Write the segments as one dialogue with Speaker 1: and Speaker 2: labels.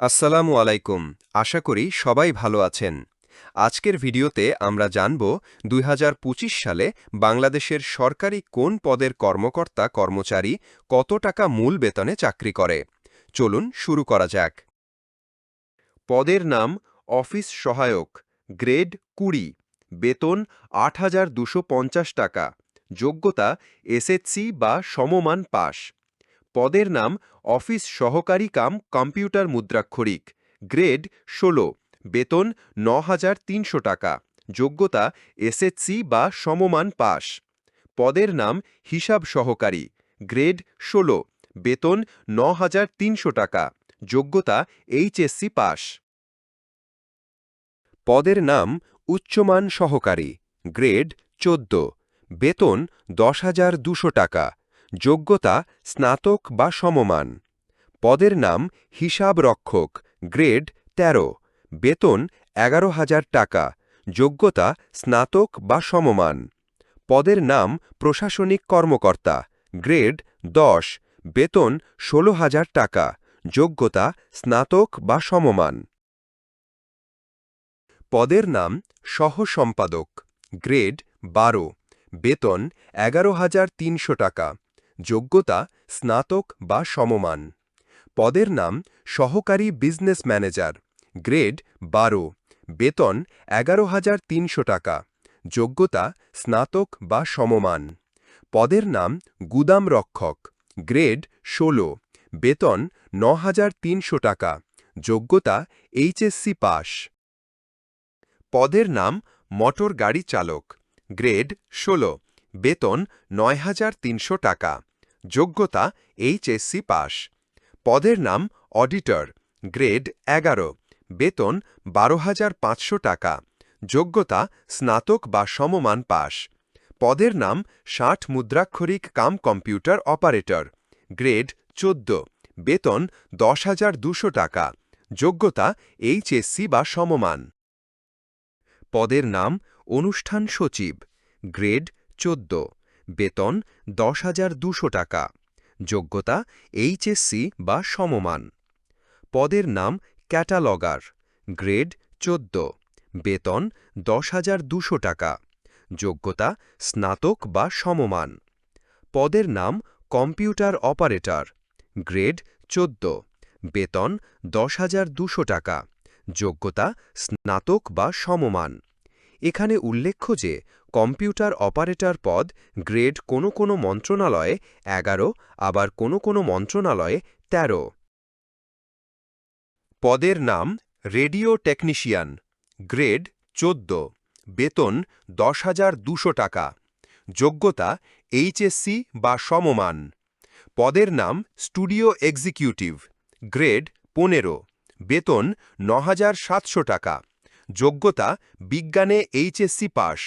Speaker 1: আসসালামু আলাইকুম, আশা করি সবাই ভালো আছেন। আজকের ভিডিওতে আমরা জানব দুই হাজার পঁচিশ সালে বাংলাদেশের সরকারি কোন পদের কর্মকর্তা কর্মচারী কত টাকা মূল বেতনে চাকরি করে। চলুন শুরু করা যাক। পদের নাম অফিস সহায়ক, গ্রেড কুড়ি, বেতন আট টাকা, যোগ্যতা এসএসসি বা সমমান পাশ। পদের নাম অফিস সহকারী কাম কম্পিউটার মুদ্রাক্ষরিক, গ্রেড ষোলো, বেতন ন টাকা, যোগ্যতা এসএসসি বা সমমান পাশ পদের নাম হিসাব সহকারী, গ্রেড ষোলো, বেতন ন টাকা, যোগ্যতা এইচএসসি পাশ পদের নাম উচ্চমান সহকারী, গ্রেড চোদ্দ, বেতন দশ হাজার দুশো টাকা যোগ্যতা স্নাতক বা সমমান। পদের নাম হিসাব রক্ষক গ্রেড ১৩ বেতন এগারো হাজার টাকা। যোগ্যতা স্নাতক বা সমমান। পদের নাম প্রশাসনিক কর্মকর্তা, গ্রেড ১০ বেতন ষোলো হাজার টাকা। যোগ্যতা স্নাতক বা সমমান। পদের নাম সহ সম্পাদক গ্রেড ১২ বেতন এগারো হাজার তিনশো টাকা। যোগ্যতা, স্নাতক বা সমমান। পদের নাম সহকারী বিজনেস ম্যানেজার। গ্রেড বারো। বেতন এগারো হাজার তিনশো টাকা। যোগ্যতা, স্নাতক বা সমমান। পদের নাম গুদাম রক্ষক। গ্রেড ষোলো। বেতন ন টাকা। যোগ্যতা, এইচএসসি পাস। পদের নাম মোটর গাড়ি চালক। গ্রেড ষোলো। বেতন নয় হাজার তিনশো টাকা। যোগ্যতা এইচএসসি পাস। পদের নাম অডিটর, গ্রেড এগারো। বেতন বারো হাজার পাঁচশো টাকা। যোগ্যতা স্নাতক বা সমমান পাস। পদের নাম ষাট মুদ্রাক্ষরিক কাম কম্পিউটার অপারেটর, গ্রেড চোদ্দ। বেতন দশ হাজার দুশো টাকা। যোগ্যতা এইচএসসি বা সমমান। পদের নাম অনুষ্ঠান সচিব, গ্রেড চোদ্দ, বেতন দশ হাজার দুশো টাকা, যোগ্যতা এইচএসসি বা সমমান। পদের নাম ক্যাটালগার, গ্রেড চোদ্দ, বেতন দশ হাজার দুশো টাকা, যোগ্যতা স্নাতক বা সমমান। পদের নাম কম্পিউটার অপারেটর, গ্রেড চোদ্দ, বেতন দশ হাজার দুশো টাকা, যোগ্যতা স্নাতক বা সমমান। এখানে উল্লেখ্য যে, কম্পিউটার অপারেটর পদ গ্রেড কোনো কোনো মন্ত্রণালয়ে এগারো, আবার কোনো কোনো মন্ত্রণালয়ে ১৩ পদের নাম রেডিও টেকনিশিয়ান, গ্রেড চোদ্দ, বেতন দশ হাজার দুশো টাকা, যোগ্যতা এইচএসসি বা সমমান। পদের নাম স্টুডিও এক্সিকিউটিভ, গ্রেড পনেরো, বেতন ন টাকা। যোগ্যতা বিজ্ঞানে এইচএসসি পাস।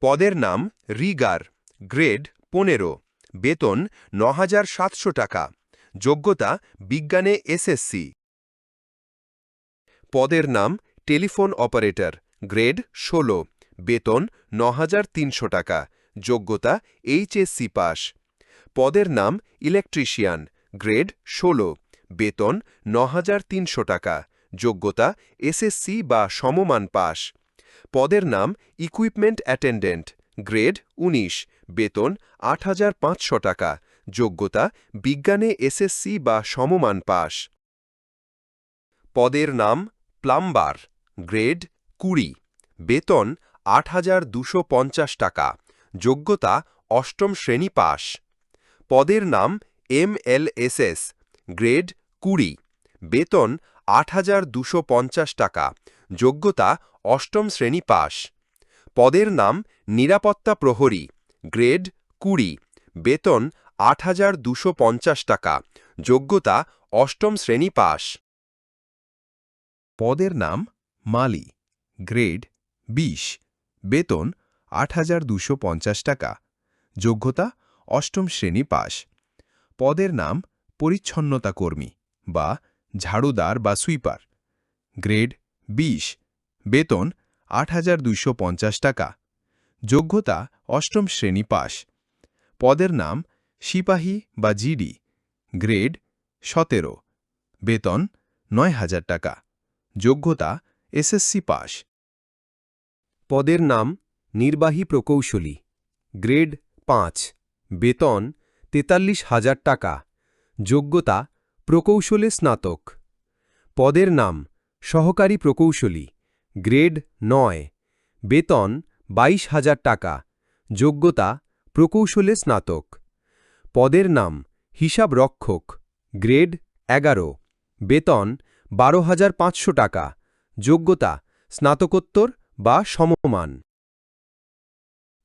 Speaker 1: পদের নাম রিগার, গ্রেড পনেরো, বেতন ন টাকা, যোগ্যতা বিজ্ঞানে এসএসসি। পদের নাম টেলিফোন অপারেটর, গ্রেড ষোলো, বেতন ন টাকা, যোগ্যতা এইচএসসি পাস। পদের নাম ইলেকট্রিশিয়ান, গ্রেড ষোলো, বেতন ন টাকা যোগ্যতা এসএসসি বা সমমান পাস। পদের নাম ইকুইপমেন্ট অ্যাটেন্ডেন্ট গ্রেড ১৯ বেতন আট হাজার পাঁচশো টাকা। যোগ্যতা, বিজ্ঞানে এসএসসি বা সমমান পাস। পদের নাম প্লাম্বার গ্রেড কুড়ি, বেতন আট টাকা। যোগ্যতা, অষ্টম শ্রেণি পাস। পদের নাম এমএলএসএস গ্রেড কুড়ি, বেতন আট টাকা। যোগ্যতা অষ্টম শ্রেণি পাস। পদের নাম নিরাপত্তা প্রহরী, গ্রেড কুড়ি। বেতন আট টাকা। যোগ্যতা অষ্টম শ্রেণি পাস।
Speaker 2: পদের নাম মালি, গ্রেড ২০ বেতন আট টাকা। যোগ্যতা অষ্টম শ্রেণি পাস। পদের নাম পরিচ্ছন্নতা কর্মী বা ঝাড়ুদার বা সুইপার। গ্রেড ২০ বেতন আট টাকা। যোগ্যতা অষ্টম শ্রেণি পাস। পদের নাম সিপাহী বা জিডি। গ্রেড সতেরো, বেতন নয় হাজার টাকা। যোগ্যতা এসএসসি পাস।
Speaker 1: পদের নাম নির্বাহী প্রকৌশলী। গ্রেড পাঁচ, বেতন তেতাল্লিশ হাজার টাকা। যোগ্যতা প্রকৌশলে স্নাতক। পদের নাম, সহকারী প্রকৌশলী, গ্রেড নয়। বেতন, বাইশ হাজার টাকা। যোগ্যতা, প্রকৌশলে স্নাতক। পদের নাম, হিসাব রক্ষক, গ্রেড এগারো। বেতন, বারো হাজার পাঁচশো টাকা। যোগ্যতা, স্নাতকোত্তর বা সমমান।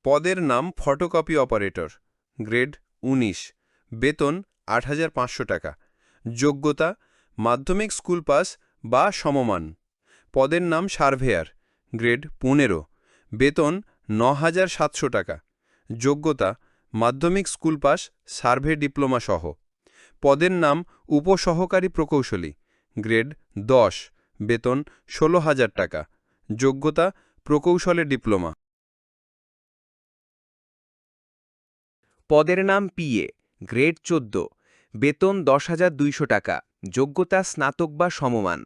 Speaker 3: পদের নাম, ফটোকপি অপারেটর, গ্রেড ১৯ বেতন, আট হাজার পাঁচশো টাকা। যোগ্যতা, মাধ্যমিক স্কুল পাস বা সমমান। পদের নাম সার্ভেয়ার, গ্রেড পনেরো। বেতন ন টাকা। যোগ্যতা, মাধ্যমিক স্কুল পাস, সার্ভে ডিপ্লোমা সহ। পদের নাম উপসহকারী প্রকৌশলী, গ্রেড দশ। বেতন ষোলো হাজার টাকা। যোগ্যতা, প্রকৌশলে ডিপ্লোমা।
Speaker 4: পদের নাম পিএ গ্রেড চোদ্দ। বেতন দশ হাজার দুইশো টাকা, যোগ্যতা স্নাতক বা সমমান।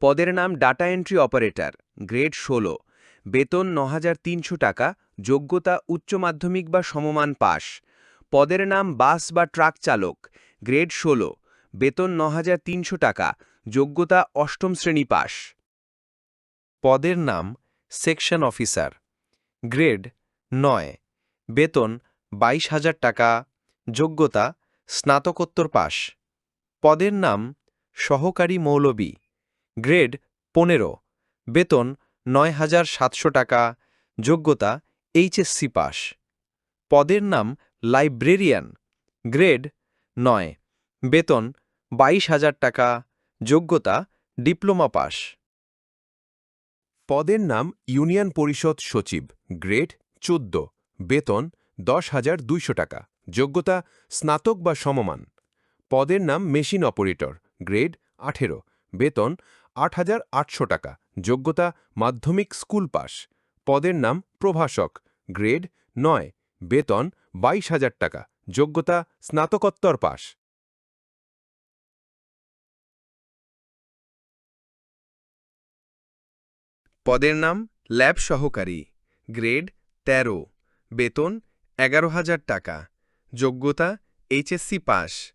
Speaker 4: পদের নাম ডাটা এন্ট্রি অপারেটর, গ্রেড ষোলো। বেতন ন টাকা, যোগ্যতা উচ্চ মাধ্যমিক বা সমমান পাস। পদের নাম বাস বা ট্রাক চালক, গ্রেড ষোলো। বেতন ন টাকা, যোগ্যতা অষ্টম শ্রেণি পাস।
Speaker 5: পদের নাম সেকশন অফিসার, গ্রেড নয়। বেতন বাইশ হাজার টাকা, যোগ্যতা স্নাতকোত্তর পাস পদের নাম সহকারী মৌলবী। গ্রেড পনেরো। বেতন নয় হাজার সাতশো টাকা। যোগ্যতা এইচএসসি পাস পদের নাম লাইব্রেরিয়ান। গ্রেড নয়। বেতন বাইশ হাজার টাকা। যোগ্যতা ডিপ্লোমা পাস
Speaker 1: পদের নাম ইউনিয়ন পরিষদ সচিব। গ্রেড চোদ্দ। বেতন দশ হাজার দুইশো টাকা। যোগ্যতা স্নাতক বা সমমান। পদের নাম মেশিন অপারেটর, গ্রেড আঠেরো। বেতন আট হাজার আটশো টাকা। যোগ্যতা মাধ্যমিক স্কুল পাস। পদের নাম প্রভাষক, গ্রেড নয়। বেতন বাইশ হাজার টাকা। যোগ্যতা স্নাতকোত্তর পাস।
Speaker 3: পদের নাম ল্যাব সহকারী, গ্রেড ১৩ বেতন এগারো হাজার টাকা। যোগ্যতা এইচএসসি পাস।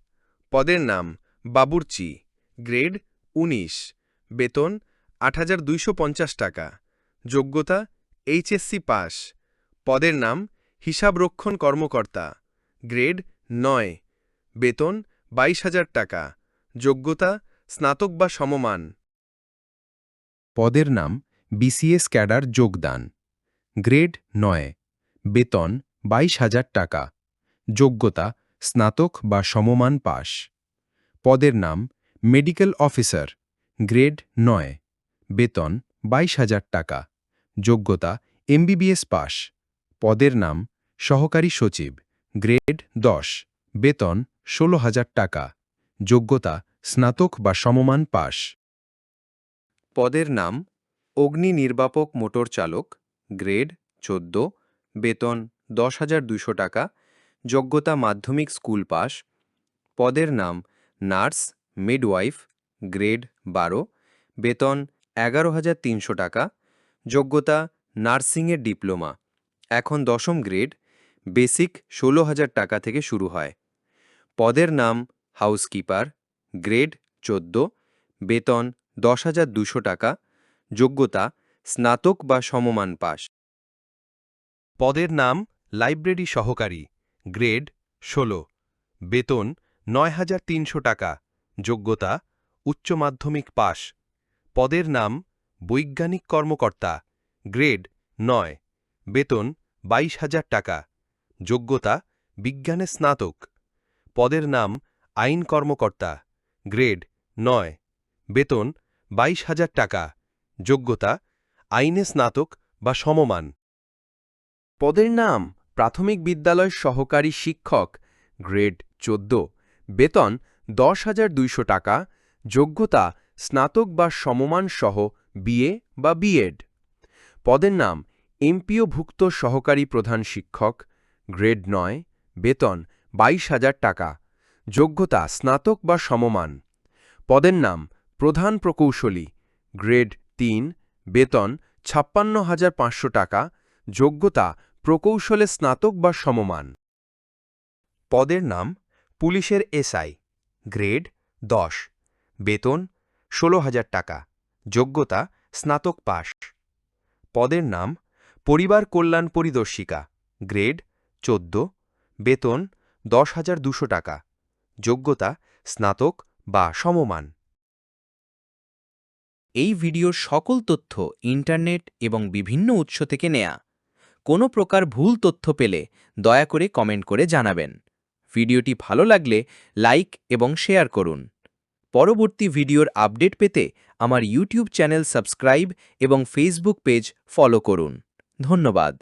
Speaker 3: পদের নাম বাবুর্চি। গ্রেড ১৯ বেতন আট হাজার দুইশো পঞ্চাশ টাকা। যোগ্যতা এইচএসসি পাস। পদের নাম হিসাবরক্ষণ কর্মকর্তা। গ্রেড নয়। বেতন বাইশ হাজার টাকা। যোগ্যতা স্নাতক বা সমমান।
Speaker 2: পদের নাম বিসিএস ক্যাডার যোগদান। গ্রেড নয়। বেতন বাইশ হাজার টাকা। যোগ্যতা, স্নাতক বা সমমান পাস। পদের নাম মেডিকেল অফিসার, গ্রেড নয়, বেতন বাইশ হাজার টাকা, যোগ্যতা এমবিবিএস পাস। পদের নাম সহকারী সচিব, গ্রেড দশ, বেতন ষোলো হাজার টাকা, যোগ্যতা স্নাতক বা সমমান পাস।
Speaker 4: পদের নাম অগ্নি নির্বাপক মোটর চালক, গ্রেড চোদ্দ, বেতন দশ হাজার টাকা যোগ্যতা মাধ্যমিক স্কুল পাস। পদের নাম নার্স, মিডওয়াইফ, গ্রেড বারো। বেতন এগারো হাজার তিনশো টাকা। যোগ্যতা নার্সিংয়ের ডিপ্লোমা। এখন দশম গ্রেড। বেসিক ষোলো হাজার টাকা থেকে শুরু হয়। পদের নাম হাউসকিপার, গ্রেড চোদ্দ। বেতন দশ হাজার দুশো টাকা। যোগ্যতা স্নাতক বা সমমান পাস।
Speaker 1: পদের নাম লাইব্রেরি সহকারী। গ্রেড ষোলো, বেতন নয় হাজার তিনশো টাকা, যোগ্যতা উচ্চ মাধ্যমিক পাস পদের নাম বৈজ্ঞানিক কর্মকর্তা, গ্রেড নয়, বেতন বাইশ হাজার টাকা, যোগ্যতা বিজ্ঞানে স্নাতক, পদের নাম আইন কর্মকর্তা, গ্রেড নয়, বেতন বাইশ হাজার টাকা, যোগ্যতা আইনে স্নাতক বা সমমান।
Speaker 4: পদের নাম প্রাথমিক বিদ্যালয় সহকারী শিক্ষক, গ্রেড চোদ্দ। বেতন দশ হাজার দুইশো টাকা। যোগ্যতা স্নাতক বা সমমান সহ বিএ বা বিএড। পদের নাম এমপিওভুক্ত সহকারী প্রধান শিক্ষক, গ্রেড নয়। বেতন বাইশ হাজার টাকা। যোগ্যতা স্নাতক বা সমমান। পদের নাম
Speaker 6: প্রধান প্রকৌশলী, গ্রেড তিন। বেতন ছাপ্পান্ন হাজার পাঁচশো টাকা। যোগ্যতা প্রকৌশলে স্নাতক বা সমমান।
Speaker 1: পদের নাম পুলিশের এসআই, গ্রেড দশ, বেতন ষোলো হাজার টাকা, যোগ্যতা স্নাতক পাশ। পদের নাম পরিবার কল্যাণ পরিদর্শিকা, গ্রেড চোদ্দ, বেতন দশ হাজার দুশো টাকা, যোগ্যতা স্নাতক বা সমমান।
Speaker 7: এই ভিডিওর সকল তথ্য ইন্টারনেট এবং বিভিন্ন উৎস থেকে নেয়া। কোনো প্রকার ভুল তথ্য পেলে দয়া করে কমেন্ট করে জানাবেন। ভিডিওটি ভালো লাগলে লাইক এবং শেয়ার করুন। পরবর্তী ভিডিওর আপডেট পেতে আমার ইউটিউব চ্যানেল সাবস্ক্রাইব এবং ফেসবুক পেজ ফলো করুন। ধন্যবাদ।